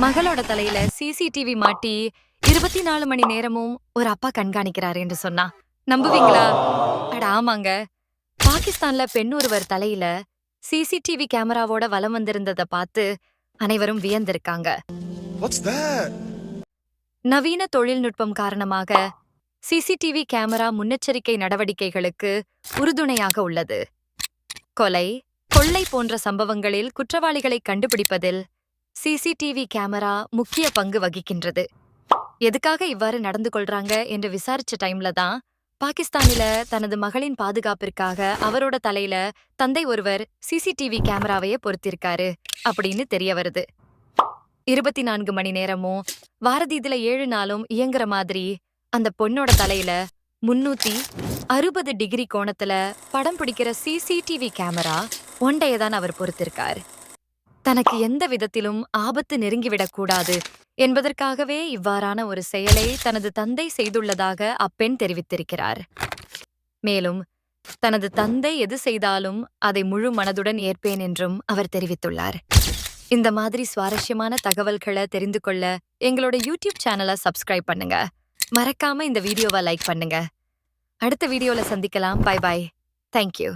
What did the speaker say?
மகளோட தலையில சிசிடிவி மாட்டி இருபத்தி நாலு மணி நேரமும் ஒரு அப்பா கண்காணிக்கிறாரு என்று சொன்னா. நம்புவீங்களா? அட ஆமாங்க. பாகிஸ்தான்ல பெண் ஒருவர் தலையில சிசிடிவி கேமராவோட வலம் வந்திருந்தத பார்த்து அனைவரும் வியந்திருக்காங்க. What's that? நவீன தொழில்நுட்பம் காரணமாக சிசிடிவி கேமரா முன்னெச்சரிக்கை நடவடிக்கைகளுக்கு உறுதுணையாக உள்ளது. கொலை கொள்ளை போன்ற சம்பவங்களில் குற்றவாளிகளை கண்டுபிடிப்பதில் சிசிடிவி கேமரா முக்கிய பங்கு வகிக்கின்றது. எதுக்காக இவ்வாறு நடந்து கொள்றாங்க என்று விசாரிச்ச டைம்ல தான் பாகிஸ்தானில தனது மகளின் பாதுகாப்பிற்காக அவரோட தலையில தந்தை ஒருவர் சிசிடிவி கேமராவையே பொருத்திருக்காரு அப்படின்னு தெரிய வருது. இருபத்தி நான்கு மணி நேரமும் வாரதி இதுல ஏழு நாளும் இயங்குற மாதிரி அந்த பொண்ணோட தலையில முன்னூத்தி அறுபது டிகிரி கோணத்துல படம் பிடிக்கிற சிசிடிவி கேமரா ஒண்டையதான் அவர் பொறுத்திருக்காரு தனக்கு எந்த விதத்திலும் ஆபத்து நெருங்கிவிடக் கூடாது என்பதற்காகவே இவ்வாறான ஒரு செயலை தனது தந்தை செய்துள்ளதாக அப்பெண் தெரிவித்திருக்கிறார். மேலும் தனது தந்தை எது செய்தாலும் அதை முழு மனதுடன் ஏற்பேன் என்றும் அவர் தெரிவித்துள்ளார். இந்த மாதிரி சுவாரஸ்யமான தகவல்களை தெரிந்து கொள்ள எங்களோட யூடியூப் சேனலை சப்ஸ்கிரைப் பண்ணுங்க. மறக்காம இந்த வீடியோவை லைக் பண்ணுங்க. அடுத்த வீடியோல சந்திக்கலாம். By by. தேங்க்யூ